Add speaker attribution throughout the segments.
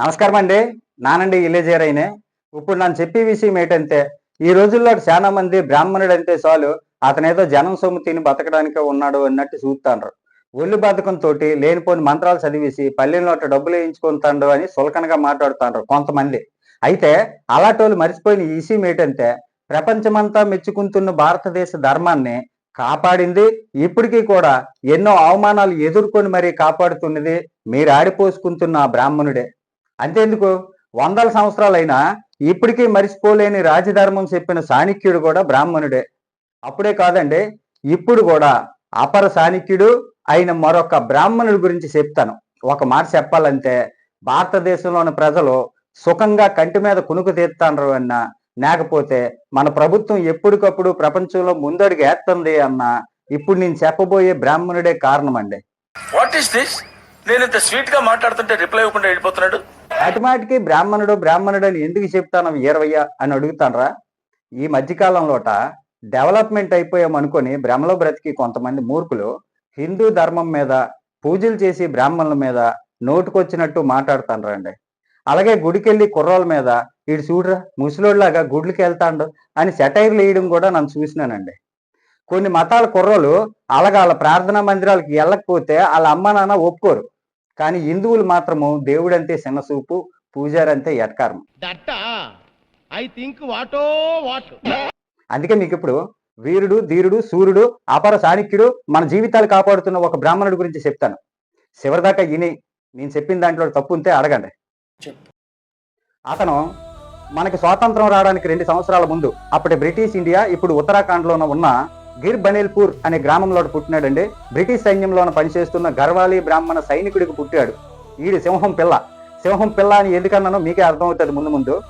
Speaker 1: నమస్కారం అండి. నానండి ఇలేజేరైనే ఇప్పుడు నన్ను చెప్పే విషయం ఏంటంటే ఈ రోజుల్లో చాలా మంది బ్రాహ్మణుడు అంటే చాలు అతనేదో జనం సొమ్ము తిని బతకడానికే ఉన్నాడు అన్నట్టు చూస్తాండ్రు ఒళ్ళు బతకంతో లేనిపోని మంత్రాలు చదివేసి పల్లెల్లో డబ్బులు వేయించుకుంటాడు అని సులకనగా మాట్లాడుతాండ్రు కొంతమంది. అయితే అలాంటి మర్చిపోయిన ఈ విషయం ఏంటంటే ప్రపంచమంతా మెచ్చుకుంటున్న భారతదేశ ధర్మాన్ని కాపాడింది ఇప్పటికీ కూడా ఎన్నో అవమానాలు ఎదుర్కొని మరీ కాపాడుతున్నది మీరు ఆడిపోసుకుంటున్న ఆ బ్రాహ్మణుడే. అంతేందుకు? వందల సంవత్సరాలైనా ఇప్పటికీ మరిచిపోలేని రాజధర్మం చెప్పిన సాణిక్యుడు కూడా బ్రాహ్మణుడే. అప్పుడే కాదండి ఇప్పుడు కూడా అపర సాణిక్యుడు అయిన మరొక బ్రాహ్మణుడి గురించి చెప్తాను. ఒక మాట చెప్పాలంటే భారతదేశంలోని ప్రజలు సుఖంగా కంటి మీద కునుకు తీస్తాండ్రు అన్నా లేకపోతే మన ప్రభుత్వం ఎప్పటికప్పుడు ప్రపంచంలో ముందడుగు వేస్తుంది అన్నా ఇప్పుడు నేను చెప్పబోయే బ్రాహ్మణుడే కారణం అండి
Speaker 2: వాట్ ఈస్ దిస్ నేను ఇంత స్వీట్గా మాట్లాడుతుంటే రిప్లై ఇవ్వకుండా వెళ్ళిపోతున్నాడు.
Speaker 1: అటుమాటికి బ్రాహ్మణుడు బ్రాహ్మణుడు అని ఎందుకు చెప్తాను ఈరవయ్య అని అడుగుతానరా? ఈ మధ్యకాలంలోట డెవలప్మెంట్ అయిపోయామనుకొని బ్రహ్మలో బ్రతికి కొంతమంది మూర్ఖులు హిందూ ధర్మం మీద పూజలు చేసి బ్రాహ్మణుల మీద నోటుకొచ్చినట్టు మాట్లాడుతాను అండి. అలాగే గుడికెళ్ళి కుర్రోళ్ళ మీద వీడు చూడరా ముసలోళ్ళలాగా గుడ్లకి వెళ్తాండు అని సెటైర్లు వేయడం కూడా నన్ను చూసినానండి. కొన్ని మతాల కుర్రోలు అలాగా వాళ్ళ ప్రార్థనా మందిరాలకి వెళ్ళకపోతే వాళ్ళ అమ్మ నాన్న ఒప్పుకోరు. కానీ హిందువులు మాత్రము దేవుడంటే చిన్న చూపు పూజారంటే ఎట్కారం
Speaker 3: దట్ట? I think వాటో what?
Speaker 1: అందుకే మీకు ఇప్పుడు వీరుడు ధీరుడు సూర్యుడు అపర చాణక్యుడు మన జీవితాలు కాపాడుతున్న ఒక బ్రాహ్మణుడి గురించి చెప్తాను. చివరిదాకా ఇని నేను చెప్పిన దాంట్లో తప్పు ఉంటే అడగండి. అతను మనకి స్వాతంత్రం రావడానికి రెండు సంవత్సరాల ముందు అప్పటి బ్రిటిష్ ఇండియా ఇప్పుడు ఉత్తరాఖండ్లో ఉన్న గిర్ బనేల్పూర్ అనే గ్రామంలో పుట్టినాడండి. బ్రిటిష్ సైన్యంలోన పనిచేస్తున్న గర్వాలి బ్రాహ్మణ సైనికుడికి పుట్టాడు. ఈడు సింహం పిల్ల. సింహం పిల్ల అని ఎందుకన్నానో మీకే అర్థమవుతుంది ముందు ముందు.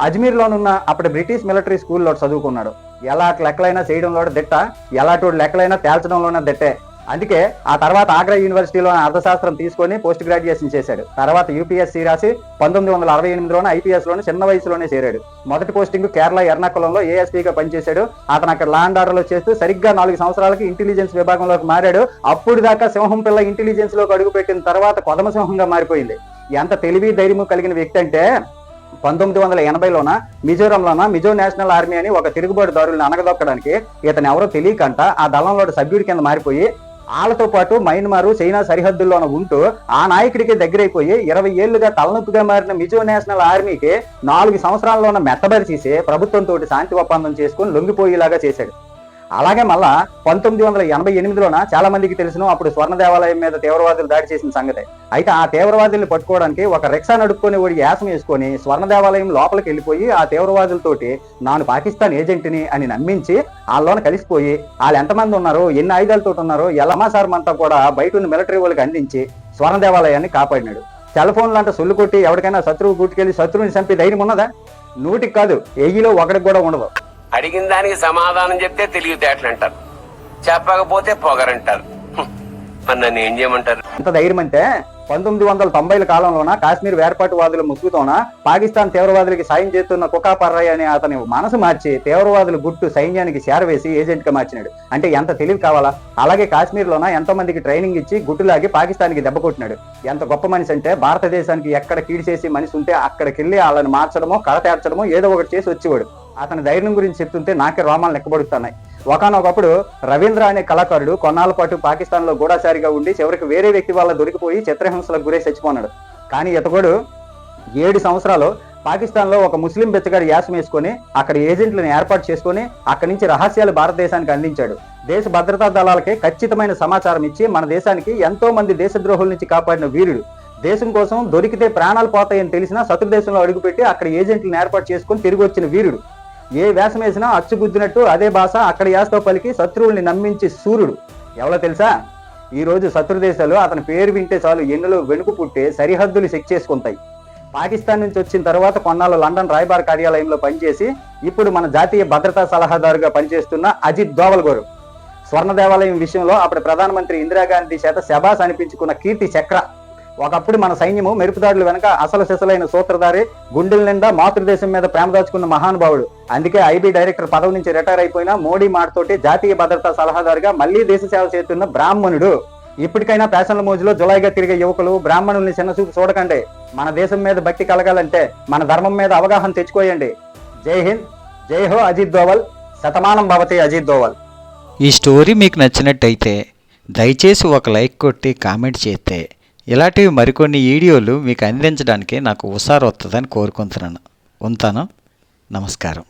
Speaker 1: అజ్మీర్లోనున్న అప్పుడు బ్రిటిష్ మిలిటరీ స్కూల్లో చదువుకున్నాడు. ఎలా లెక్కలైనా చేయడంలో దిట్ట. ఎలాంటి లెక్కలైనా తేల్చడంలోనే దిట్టే. అందుకే ఆ తర్వాత ఆగ్రా యూనివర్సిటీలో అర్థశాస్త్రం తీసుకొని పోస్ట్ గ్రాడ్యుయేషన్ చేశాడు. తర్వాత యూపీఎస్సీ రాసి పంతొమ్మిది వందల అరవై ఎనిమిదిలోనే ఐపీఎస్లోనే చిన్న వయసులోనే చేరాడు. మొదటి పోస్టింగ్ కేరళ ఎర్నాకుళంలో ఏఎస్పీగా పనిచేశాడు. అతను అక్కడ ల్యాండ్ ఆర్డర్లో చేస్తూ సరిగ్గా నాలుగు సంవత్సరాలకి ఇంటెలిజెన్స్ విభాగంలోకి మారాడు. అప్పుడు దాకా సింహం పిల్ల ఇంటెలిజెన్స్లోకి అడుగుపెట్టిన తర్వాత కొదమ సింహంగా మారిపోయింది. ఎంత తెలివి ధైర్యము కలిగిన వ్యక్తి అంటే పంతొమ్మిది వందల ఎనభైలోన మిజోరంలోన మిజో నేషనల్ ఆర్మీ అని ఒక తిరుగుబాటుదారులను అనగదొక్కడానికి ఇతను ఎవరో తెలియకంట. ఆ దళంలో సభ్యుడి కింద మారిపోయి వాళ్ళతో పాటు మయన్మారు చైనా సరిహద్దుల్లోన ఉంటూ ఆ నాయకుడికి దగ్గరైపోయి ఇరవై ఏళ్ళుగా తలనొప్పిగా మారిన మిజో నేషనల్ ఆర్మీకి నాలుగు సంవత్సరాల్లోన మెత్తబరిచేసి ప్రభుత్వంతో శాంతి ఒప్పందం చేసుకుని లొంగిపోయేలాగా చేశాడు. అలాగే మళ్ళా పంతొమ్మిది వందల ఎనభై ఎనిమిదిలోన చాలా మందికి తెలుసును అప్పుడు స్వర్ణ దేవాలయం మీద తీవ్రవాదులు దాడి చేసిన సంగతి. అయితే ఆ తీవ్రవాదుల్ని పట్టుకోవడానికి ఒక రిక్షా నడుపుకొని ఓడి యాసం వేసుకొని స్వర్ణ దేవాలయం లోపలికి వెళ్ళిపోయి ఆ తీవ్రవాదులతోటి నాను పాకిస్తాన్ ఏజెంట్ని అని నమ్మించి వాళ్ళలోన కలిసిపోయి వాళ్ళు ఎంతమంది ఉన్నారు ఎన్ని ఆయుధాలతో ఉన్నారో ఎల్లమాసారం అంతా కూడా బయట ఉన్న మిలిటరీ వాళ్ళకి అందించి స్వర్ణ దేవాలయాన్ని కాపాడినాడు. సెల్ ఫోన్లు అంటే సొల్లు కొట్టి ఎవరికైనా శత్రువు గుట్టుకెళ్ళి శత్రువుని చంపి ధైర్యం ఉన్నదా? నూటికి కాదు ఎయ్యిలో ఒకటికి కూడా ఉండదు.
Speaker 4: అడిగిన దానికి సమాధానం చెప్తే తెలివితేటలు అంటారు చెప్పకపోతే పొగరంటారు. మరి నన్ను ఏం చేయమంటారు?
Speaker 1: ఎంత ధైర్యం అంటే పంతొమ్మిది వందల తొంభైల కాలంలోన కాశ్మీర్ వేర్పాటువాదుల ముసుగుతోన పాకిస్తాన్ తీవ్రవాదులకి సాయం చేస్తున్న కుకాపర్రయ్య అనే అతని మనసు మార్చి తీవ్రవాదుల గుట్టు సైన్యానికి చేరవేసి ఏజెంట్గా మార్చినాడు. అంటే ఎంత తెలివి కావాలా? అలాగే కాశ్మీర్ లోన ఎంతో మందికి ట్రైనింగ్ ఇచ్చి గుట్టులాగి పాకిస్తాన్కి దెబ్బ కొట్టినాడు. ఎంత గొప్ప మనిషి అంటే భారతదేశానికి ఎక్కడ కీడి చేసి మనిషి ఉంటే అక్కడికి వెళ్ళి వాళ్ళని మార్చడమో కడతేర్చడమో ఏదో ఒకటి చేసి వచ్చేవాడు. అతని ధైర్యం గురించి చెప్తుంటే నాకే రోమాలు లెక్కబడుతున్నాయి. ఒకనొకప్పుడు రవీంద్ర అనే కళాకారుడు కొన్నాళ్ళ పాటు పాకిస్తాన్లో గూఢాచారిగా ఉండి చివరికి వేరే వ్యక్తి వల్ల దొరికిపోయి చిత్రహింసలకు గురై చచ్చిపోన్నాడు. కానీ ఇతగుడు ఏడు సంవత్సరాలు పాకిస్తాన్లో ఒక ముస్లిం బెచ్చగాడు యాసం వేసుకొని అక్కడ ఏజెంట్లను ఏర్పాటు చేసుకొని అక్కడి నుంచి రహస్యాలు భారతదేశానికి అందించాడు. దేశ భద్రతా దళాలకి ఖచ్చితమైన సమాచారం ఇచ్చి మన దేశానికి ఎంతో మంది దేశద్రోహుల నుంచి కాపాడిన వీరుడు. దేశం కోసం దొరికితే ప్రాణాలు పోతాయని తెలిసినా శత్రు దేశంలో అడుగుపెట్టి అక్కడ ఏజెంట్లను ఏర్పాటు చేసుకొని తిరిగి వచ్చిన వీరుడు. ఏ వేషం వేసినా అచ్చుగుద్దినట్టు అదే భాష అక్కడ యాసతో పలికి శత్రువుల్ని నమ్మించి సూర్యుడు. ఎవరో తెలుసా? ఈ రోజు శత్రు దేశాలు అతని పేరు వింటే చాలు ఎన్నులు వెనుక పుట్టి సరిహద్దులు చెక్ చేసుకుంటాయి. పాకిస్తాన్ నుంచి వచ్చిన తర్వాత కొన్నాళ్ళు లండన్ రాయబార కార్యాలయంలో పనిచేసి ఇప్పుడు మన జాతీయ భద్రతా సలహాదారుగా పనిచేస్తున్న అజిత్ దోవల్ గారు స్వర్ణ దేవాలయం విషయంలో అప్పుడు ప్రధానమంత్రి ఇందిరాగాంధీ చేత శబాస్ అనిపించుకున్న కీర్తి చక్ర. ఒకప్పుడు మన సైన్యము మెరుపుదాడులు వెనక అసలు సిసలైన సూత్రధారి గుండెల నిండా మాతృదేశం మీద ప్రేమ దాచుకున్న మహానుభావుడు. అందుకే ఐబీ డైరెక్టర్ పదవి నుంచి రిటైర్ అయిపోయిన మోడీ మాటతోటి జాతీయ భద్రతా సలహాదారుగా మళ్ళీ దేశ సేవ చేస్తున్న బ్రాహ్మణుడు. ఇప్పటికైనా ఫ్యాషన్ల మోజులో జులైగా తిరిగే యువకులు బ్రాహ్మణుల్ని చిన్నచూపు చూడకండి. మన దేశం మీద భక్తి కలగాలంటే మన ధర్మం మీద అవగాహన తెచ్చుకోయండి. జై హింద్ జై హో అజిత్ దోవల్ శతమానం భవతి అజిత్ దోవల్.
Speaker 5: ఈ స్టోరీ మీకు నచ్చినట్టయితే దయచేసి ఒక లైక్ కొట్టి కామెంట్ చేస్తే ఇలాంటివి మరికొన్ని వీడియోలు మీకు అందించడానికి నాకు ఉసారు వస్తుందని కోరుకుంటున్నాను. ఉంటాను. నమస్కారం.